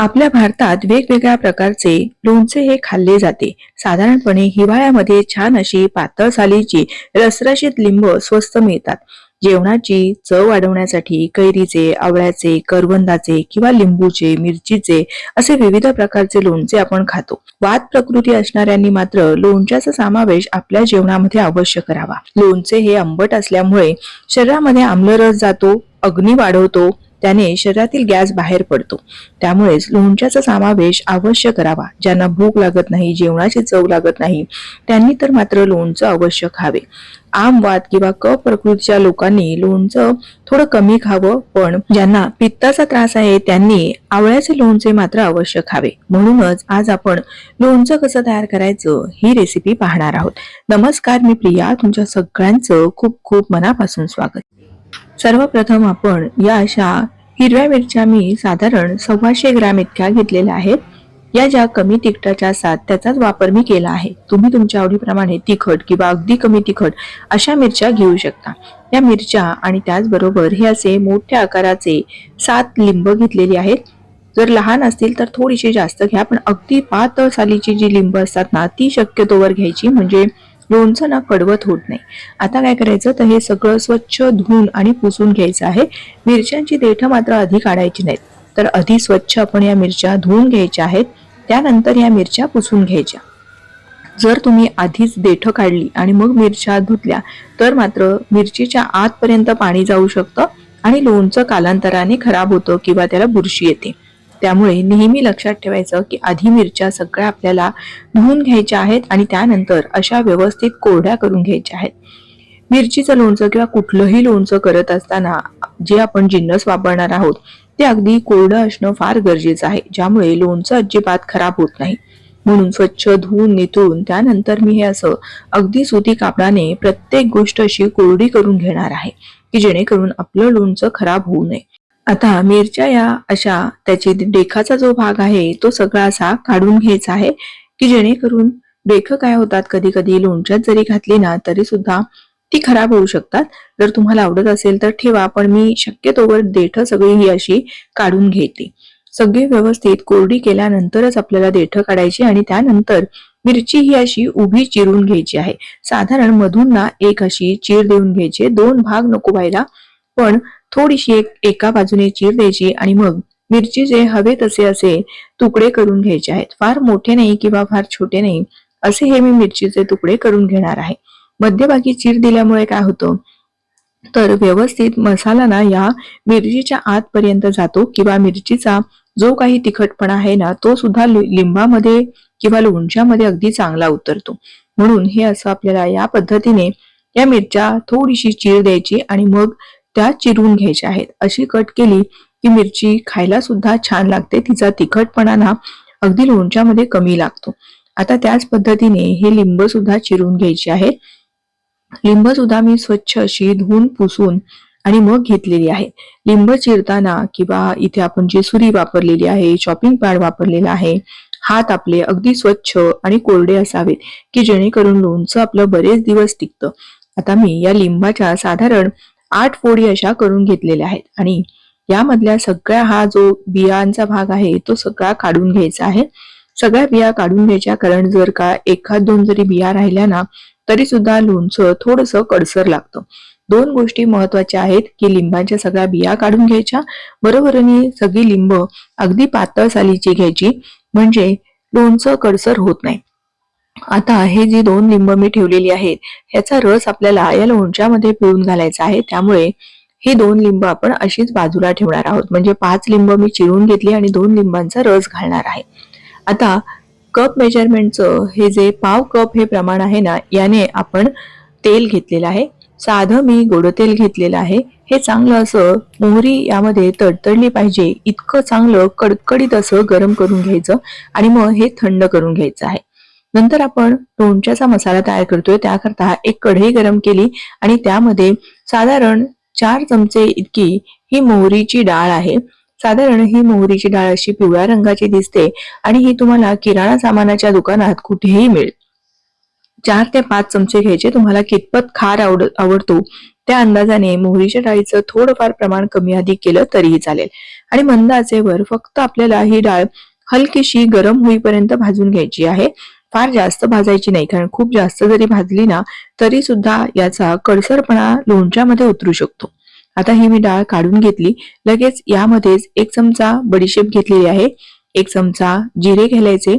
आपल्या भारतात वेगवेगळ्या प्रकारचे लोणचे हे खाल्ले जाते. साधारणपणे हिवाळ्यामध्ये छान अशी पातळ सालीची रसरशीत लिंब स्वस्त मिळतात. जेवणाची चव वाढवण्यासाठी कैरीचे आवळ्याचे करवंदाचे किंवा लिंबूचे मिरचीचे असे विविध प्रकारचे लोणचे आपण खातो. वात प्रकृती असणाऱ्यांनी मात्र लोणच्याचा समावेश आपल्या जेवणामध्ये अवश्य करावा. लोणचे हे आंबट असल्यामुळे शरीरामध्ये आम्लरस जातो अग्नी वाढवतो त्याने शरीरातील गॅस बाहेर पडतो. त्यामुळेच लोणच्याचा समावेश अवश्य करावा. ज्यांना भूक लागत नाही जेवणाची चव लागत नाही त्यांनी तर मात्र लोणचं अवश्य खावे. आमवाद किंवा क प्रकृतीच्या लोकांनी लोणचं थोडं कमी खावं पण ज्यांना पित्ताचा त्रास आहे त्यांनी आवळ्याचे लोणचे मात्र अवश्य खावे. म्हणूनच आज आपण लोणचं कसं तयार करायचं ही रेसिपी पाहणार आहोत. नमस्कार मी प्रिया. तुमच्या सगळ्यांचं खूप खूप मनापासून स्वागत. सर्वप्रथम आपण या अशा हिरव्या मिरच्या मी साधारण सव्वाशे ग्रॅम इतक्या घेतलेल्या आहेत. या ज्या कमी तिखटाच्या असतात त्याचाच वापर मी केला आहे. तुम्ही तुमच्या आवडीप्रमाणे तिखट किंवा अगदी कमी तिखट अशा मिरच्या घेऊ शकता. या मिरच्या आणि त्याचबरोबर हे असे मोठ्या आकाराचे सात लिंब घेतलेली आहेत. जर लहान असतील तर थोडीशी जास्त घ्या पण अगदी पातळ सालीची जी लिंब असतात ना ती शक्यतोवर घ्यायची. म्हणजे लोणचं ना कडवत होत नाही. आता काय करायचं? तर हे सगळं स्वच्छ धुवून आणि पुसून घ्यायचं आहे. मिरच्यांची देठं मात्र आधी काढायची नाहीत. तर आधी स्वच्छ आपण या मिरच्या धुवून घ्यायच्या आहेत. त्यानंतर या मिरच्या पुसून घ्यायच्या. जर तुम्ही आधीच देठं काढली आणि मग मिरच्या धुतल्या तर मात्र मिरचीच्या आतपर्यंत पाणी जाऊ शकतं आणि लोणचं कालांतराने खराब होतं किंवा त्याला बुरशी येते. त्यामुळे नेहमी लक्षात ठेवायचं की आधी मिरच्या सगळ्या आपल्याला धुवून घ्यायच्या आहेत आणि त्यानंतर अशा व्यवस्थित कोरड्या करून घ्यायच्या आहेत. मिरचीचं लोणचं किंवा कुठलंही लोणचं करत असताना जे आपण जिन्नस वापरणार आहोत ते अगदी कोरडं असणं फार गरजेचं आहे ज्यामुळे लोणचं अजिबात खराब होत नाही. म्हणून स्वच्छ धुवून निथळून त्यानंतर मी हे असं अगदी सुती कापडाने प्रत्येक गोष्ट अशी कोरडी करून घेणार आहे की जेणेकरून आपलं लोणचं खराब होऊ नये. आता मिरच्या या अशा त्याची देखाचा जो भाग आहे तो सगळा असा काढून घ्यायचा आहे की जेणेकरून देख काय होतात कधी कधी लोणच्यात जरी घातली ना तरी सुद्धा ती खराब होऊ शकतात. जर तुम्हाला आवडत असेल तर ठेवा पण मी शक्यतोवर देठ सगळी ही अशी काढून घेते. सगळी व्यवस्थित कोरडी केल्यानंतरच आपल्याला देठ काढायची आणि त्यानंतर मिरची ही अशी उभी चिरून घ्यायची आहे. साधारण मधून ना एक अशी चीर देऊन घ्यायची दोन भाग नको व्हायला पण थोडीशी एक एका बाजूने चीर द्यायची आणि मग मिरचीचे हवे तसे असे तुकडे करून घ्यायचे आहेत. फार मोठे नाही किंवा फार छोटे नाही असे हे मी मिरचीचे तुकडे करून घेणार आहे. मध्यभागी चीर दिल्यामुळे काय होतं? तर व्यवस्थित मसाला ना या मिरचीच्या आतपर्यंत जातो किंवा मिरचीचा जो काही तिखटपणा आहे ना तो सुद्धा लिंबामध्ये किंवा लोणच्यामध्ये अगदी चांगला उतरतो. म्हणून हे असं आपल्याला या पद्धतीने या मिरच्या थोडीशी चीर द्यायची आणि मग त्या चिरून घ्यायच्या आहेत. अशी कट केली की मिरची खायला सुद्धा छान लागते. तिचा तिखटपणा ना अगदी लोणच्यामध्ये कमी लागतो. आता त्याच पद्धतीने हे लिंब सुद्धा चिरून घ्यायचे आहेत. लिंब सुद्धा मी स्वच्छ अशी धुवून पुसून आणि मग घेतलेली आहे. लिंब चिरताना किंवा इथे आपण जी सुरी वापरलेली आहे शॉपिंग पॅड वापरलेला आहे हात आपले अगदी स्वच्छ आणि कोरडे असावेत की जेणेकरून लोणचं आपलं बरेच दिवस टिकतं. आता मी या लिंबाच्या साधारण आठ फोडी अशा करून घेतलेल्या आहेत. आणि यामधल्या सगळ्या हा जो बियांचा भाग आहे तो सगळा काढून घ्यायचा आहे. सगळ्या बिया काढून घ्यायच्या कारण जर का एखाद दोन जरी बिया राहिल्या ना तरी सुद्धा लोणचं थोडस कडसर लागतं. दोन गोष्टी महत्त्वाच्या आहेत की लिंबाच्या सगळ्या बिया काढून घ्यायच्या. बरोबरनी सगळी लिंब अगदी पातळ सालीची घ्यायची. म्हणजे लोणचं कडसर होत नाही. आता हे जी दोन लिंब मी ठेवलेली आहेत ह्याचा रस आपल्याला या लोणच्यामध्ये पिळून घालायचा आहे. त्यामुळे ही दोन लिंब आपण अशीच बाजूला ठेवणार आहोत. म्हणजे पाच लिंब मी चिरून घेतली आणि दोन लिंबांचा रस घालणार आहे. आता कप मेजरमेंटचं हे जे पाव कप हे प्रमाण आहे ना याने आपण तेल घेतलेलं आहे. साधं मी गोड तेल घेतलेलं आहे. हे चांगलं असं मोहरी यामध्ये तडतडली पाहिजे इतकं चांगलं कडकडीत असं गरम करून घ्यायचं आणि मग हे थंड करून घ्यायचं आहे. नंतर आपण लोणच्याचा मसाला तयार करतोय. त्याकरता एक कढई गरम केली आणि त्यामध्ये साधारण चार चमचे इतकी ही मोहरीची डाळ आहे. साधारण ही मोहरीची डाळ अशी पिवळ्या रंगाची दिसते आणि ही तुम्हाला किराणा सामानाच्या दुकानात कुठेही मिळेल. चार ते पाच चमचे घ्यायचे. तुम्हाला कितपत खार आवड आवडतो. त्या अंदाजाने मोहरीच्या डाळीचं थोडंफार प्रमाण कमी अधिक केलं तरीही चालेल. आणि मंद आचेवर फक्त आपल्याला ही डाळ हलकीशी गरम होईपर्यंत भाजून घ्यायची आहे. फार जास्त भाजायची नाही कारण खूप जास्त जरी भाजली ना तरी सुद्धा याचा कडसरपणा लोणच्यामध्ये उतरू शकतो. आता ही मी डाळ काढून घेतली. लगेच यामध्येच एक चमचा बडीशेप घेतलेली आहे. एक चमचा जिरे घालायचे.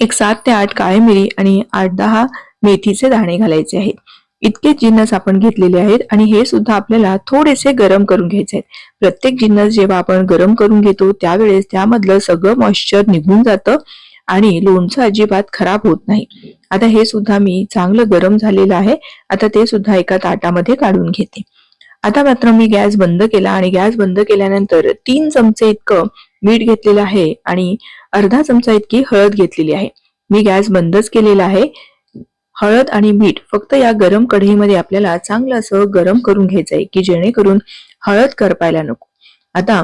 एक सात ते आठ काळे मिरी आणि आठ दहा मेथीचे दाणे घालायचे आहेत. इतके जिन्नस आपण घेतलेले आहेत आणि हे सुद्धा आपल्याला थोडेसे गरम करून घ्यायचे आहेत. प्रत्येक जिन्नस जेव्हा आपण गरम करून घेतो त्यावेळेस त्यामधलं सगळं मॉइश्चर निघून जातं. आणि लोणचं अजिबात खराब होत नाही. आता हे सुद्धा मी चांगलं गरम झालेलं आहे. आता ते सुद्धा एका ताटामध्ये काढून घेते. आता मात्र मी गॅस बंद केला आणि गॅस बंद केल्यानंतर तीन चमचे इतकं मीठ घेतलेलं आहे आणि अर्धा चमचा इतकी हळद घेतलेली आहे. मी गॅस बंदच केलेला आहे. हळद आणि मीठ फक्त या गरम कढईमध्ये आपल्याला चांगलं असं गरम करून घ्यायचं आहे की जेणेकरून हळद करपायला नको. आता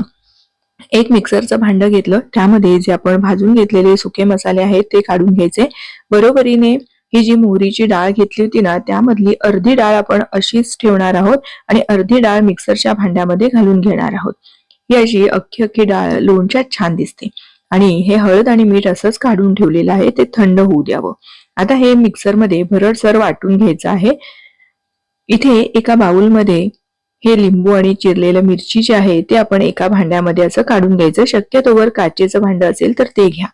एक मिक्सरचं भांड घेतलं. त्यामध्ये जे आपण भाजून घेतलेले सुके मसाले आहेत ते काढून घ्यायचे. बरोबरीने ही जी मोहरीची डाळ घेतली होती ना त्यामधली अर्धी डाळ आपण अशीच ठेवणार आहोत आणि अर्धी डाळ मिक्सरच्या भांड्यामध्ये घालून घेणार आहोत. ही अशी अख्खी अख्खी डाळ लोणच्यात छान दिसते. आणि हे हळद आणि मीठ असंच काढून ठेवलेलं आहे ते थंड होऊ द्यावं. आता हे मिक्सरमध्ये भरडसर वाटून घ्यायचं आहे. इथे एका बाउलमध्ये हे लिंबू आणि चिरलेलं मिरची जे आहे ते आपण एका भांड्यामध्ये असं काढून घ्यायचं. शक्यतोवर काचेचं भांड असेल तर ते घ्या.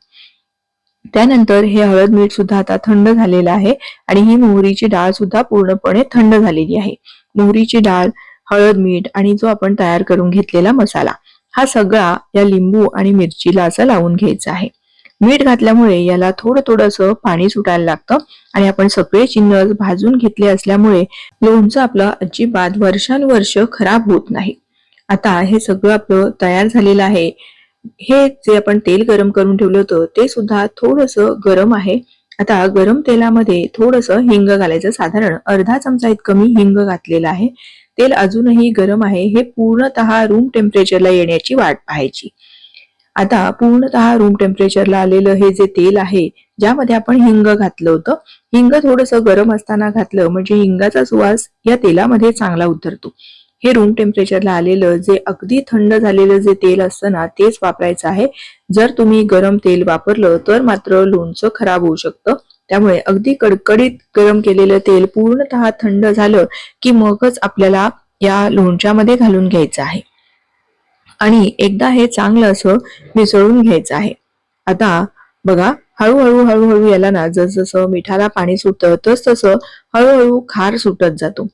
त्यानंतर हे हळद मीठ सुद्धा आता थंड झालेलं आहे आणि ही मोहरीची डाळ सुद्धा पूर्णपणे थंड झालेली आहे. मोहरीची डाळ हळद मीठ आणि जो आपण तयार करून घेतलेला मसाला हा सगळा या लिंबू आणि मिरचीला असं लावून घ्यायचा आहे. मीठ घातल्यामुळे याला थोडं थोडंसं पाणी सुटायला लागतं आणि आपण सगळे चिन्ह भाजून घेतले असल्यामुळे लोणचं आपलं अजिबात वर्षानुवर्ष खराब होत नाही. आता हे सगळं आपलं तयार झालेलं आहे. हे जे आपण तेल गरम करून ठेवलं होतं ते सुद्धा थोडस गरम आहे. आता गरम तेलामध्ये थोडंसं हिंग घालायचं. साधारण अर्धा चमचा इतकं मी हिंग घातलेलं आहे. तेल अजूनही गरम आहे. हे पूर्णतः रूम टेम्परेचरला येण्याची वाट पाहायची. आता पूर्णतः रूम टेम्परेचरला आलेलं हे जे तेल आहे ज्यामध्ये आपण हिंग घातलं होतं हिंग थोडस गरम असताना घातलं म्हणजे हिंगाचा सुवास या तेलामध्ये चांगला उतरतो. हे रूम टेम्परेचरला आलेलं जे अगदी थंड झालेलं जे तेल असतं ना तेच वापरायचं आहे. जर तुम्ही गरम तेल वापरलं तर मात्र लोणचं खराब होऊ शकतं. त्यामुळे अगदी कडकडीत गरम केलेलं तेल पूर्णतः थंड झालं की मगच आपल्याला या लोणच्यामध्ये घालून घ्यायचं आहे. आणि एकदा हे चांगलं असं मिसळून घ्यायचं आहे. आता बघा हळूहळू हळूहळू याला ना जसजसं मिठाला पाणी सुटतं तस तसं हळूहळू खार सुटत जातो.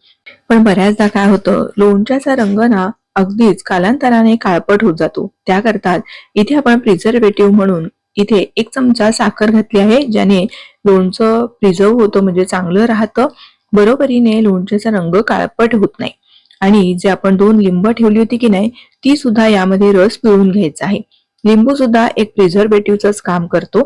पण बऱ्याचदा काय होतं लोणच्याचा रंग ना अगदीच कालांतराने काळपट होत जातो. त्याकरता इथे आपण प्रिझर्वेटिव्ह म्हणून इथे एक चमचा साखर घातली आहे ज्याने लोणचं प्रिझर्व होतं म्हणजे चांगलं राहतं. बरोबरीने लोणच्याचा रंग काळपट होत नाही. आणि जे आपण दोन लिंब ठेवली होती की नाही ती सुद्धा यामध्ये रस पिळून घ्यायचा आहे. लिंबू सुद्धा एक प्रिझर्वेटिव्हच काम करतो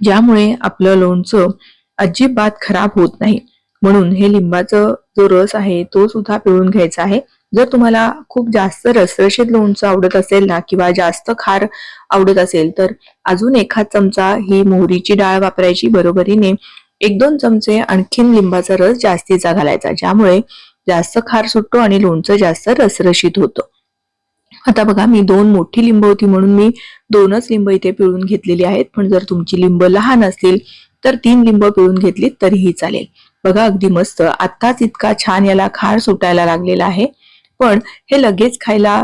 ज्यामुळे आपलं लोणचं अजिबात खराब होत नाही. म्हणून हे लिंबाचं जो रस आहे तो सुद्धा पिळून घ्यायचा आहे. जर तुम्हाला खूप जास्त रसरशीत लोणचं आवडत असेल ना किंवा जास्त खार आवडत असेल तर अजून एखाद चमचा ही मोहरीची डाळ वापरायची बरोबरीने एक दोन चमचे आणखीन लिंबाचा रस जास्तीचा घालायचा ज्यामुळे जास्त खार सुटतो आणि लोणचं जास्त रसरशीत होतं. आता बघा मी दोन मोठी लिंब होती म्हणून मी दोनच लिंब इथे पिळून घेतलेली आहेत. पण जर तुमची लिंब लहान असतील तर तीन लिंब पिळून घेतली तरीही चालेल. बघा अगदी मस्त. आत्ताच इतका छान याला खार सुटायला लागलेला आहे. पण हे लगेच खायला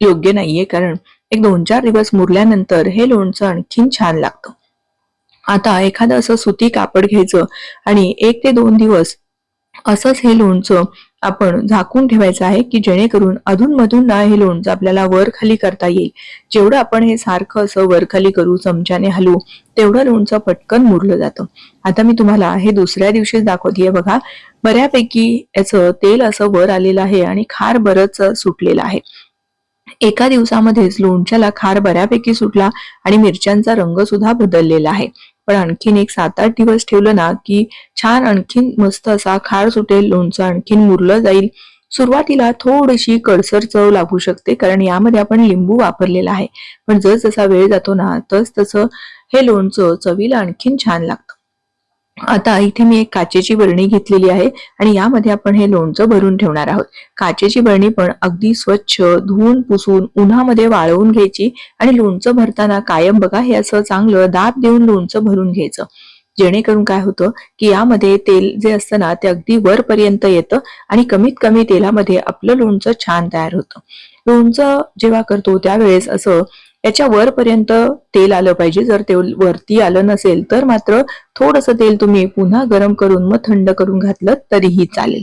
योग्य नाहीये कारण एक दोन चार दिवस मुरल्यानंतर हे लोणचं आणखीन छान लागतं. आता एखादं असं सुती कापड घ्यायचं आणि एक ते दोन दिवस असंच हे लोणचं आपण झाकून ठेवायचं आहे की जेणेकरून अधूनमधून ना हे लोणचं आपल्याला वर खाली करता येईल. जेवढं आपण हे सारखं असं वर खाली करू चमच्याने हलवू तेवढं लोणचं पटकन मुरलं जातं. आता मी तुम्हाला हे दुसऱ्या दिवशीच दाखवते बघा. बऱ्यापैकी याचं तेल असं वर आलेलं आहे आणि खार बरंच सुटलेलं आहे. एका दिवसामध्येच लोणच्याला खार बऱ्यापैकी सुटला आणि मिरच्यांचा रंग सुद्धा बदललेला आहे. पण आणखीन एक सात आठ दिवस ठेवलं ना की छान आणखीन मस्त असा खार सुटेल लोणचं आणखीन मुरलं जाईल. सुरुवातीला थोडीशी कडसर चव लागू शकते कारण यामध्ये आपण लिंबू वापरलेला आहे. पण जस जसा वेळ जातो ना तस तसं हे लोणचं चवीला आणखीन छान लागतं. आता इथे मी एक काचेची बरणी घेतलेली आहे आणि यामध्ये आपण हे लोणचं भरून ठेवणार आहोत. काचेची बरणी पण अगदी स्वच्छ धुवून पुसून उन्हामध्ये वाळवून घ्यायची आणि लोणचं भरताना कायम बघा हे असं चांगलं दाब देऊन लोणचं भरून घ्यायचं. जेणेकरून काय होतं की यामध्ये तेल जे असतं ना ते अगदी वरपर्यंत येतं आणि कमीत कमी तेलामध्ये आपलं लोणचं छान तयार होतं. लोणचं जेव्हा करतो त्यावेळेस असं याच्या वरपर्यंत तेल आलं पाहिजे. जर ते वरती आलं नसेल तर मात्र थोडंसं तेल तुम्ही पुन्हा गरम करून मग थंड करून घातलं तरीही चालेल.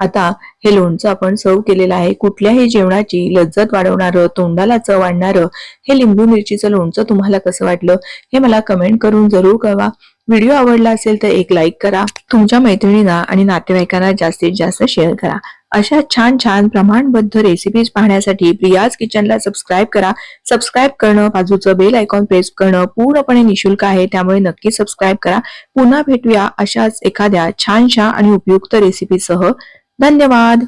आता हे लोणचं आपण सर्व केलेलं आहे. कुठल्याही जेवणाची लज्जत वाढवणारं तोंडाला चव आणणारं हे लिंबू मिरचीचं लोणचं तुम्हाला कसं वाटलं हे मला कमेंट करून जरूर कळवा. व्हिडिओ आवडला असेल तर एक लाईक करा. तुमच्या मैत्रिणींना आणि नातेवाईकांना जास्तीत जास्त शेअर करा. अशा छान छान प्रमाणबद्ध रेसिपीज पाहण्यासाठी प्रियाज किचनला सबस्क्राईब करा. सबस्क्राईब करणं बाजूचं बेल आयकॉन प्रेस करणं पूर्णपणे निशुल्क आहे त्यामुळे नक्की सबस्क्राईब करा. पुन्हा भेटूया अशाच एखाद्या छानशा आणि उपयुक्त रेसिपीसह धन्यवाद!